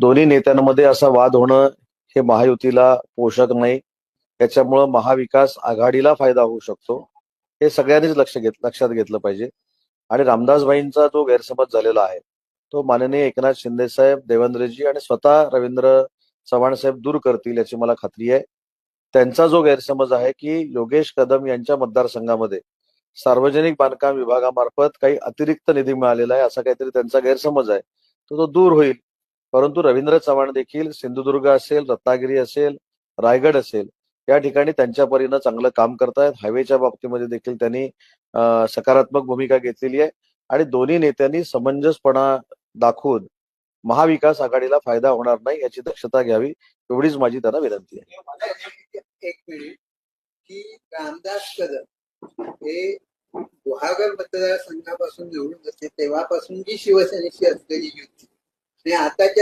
दोन्ही नेत्यांमध्ये असा वाद होणं हे महायुतीला पोषक नाही. त्याच्यामुळं महाविकास आघाडीला फायदा होऊ शकतो. हे सगळ्यांनीच लक्ष घेत लक्षात घेतलं पाहिजे. आणि रामदासबाईंचा जो गैरसमज झालेला आहे तो माननीय एकनाथ शिंदे साहेब देवेंद्रजी आणि स्वतः रवींद्र चव्हाण साहेब दूर करतील याची मला खात्री आहे. त्यांचा जो गैरसमज आहे की योगेश कदम यांच्या मतदारसंघामध्ये सार्वजनिक बांधकाम विभागामार्फत काही अतिरिक्त निधी मिळालेला आहे असा काहीतरी त्यांचा गैरसमज आहे तर तो दूर होईल. परंतु रवींद्र चव्हाण देखील सिंधुदुर्ग असेल रत्नागिरी असेल रायगड असेल या ठिकाणी त्यांच्या परीनं चांगलं काम करतायत. हायवेच्या बाबतीमध्ये देखील त्यांनी सकारात्मक भूमिका घेतलेली आहे. आणि दोन्ही नेत्यांनी समंजसपणा दाखवून महाविकास आघाडीला फायदा होणार नाही याची दक्षता घ्यावी एवढीच माझी त्यांना विनंती आहे. म्हणजे एक मिनिट की रामदास कदम हे गुहागर मतदारसंघापासून निवडून असते तेव्हापासून जी शिवसेनेची असलेली युती आणि आताच्या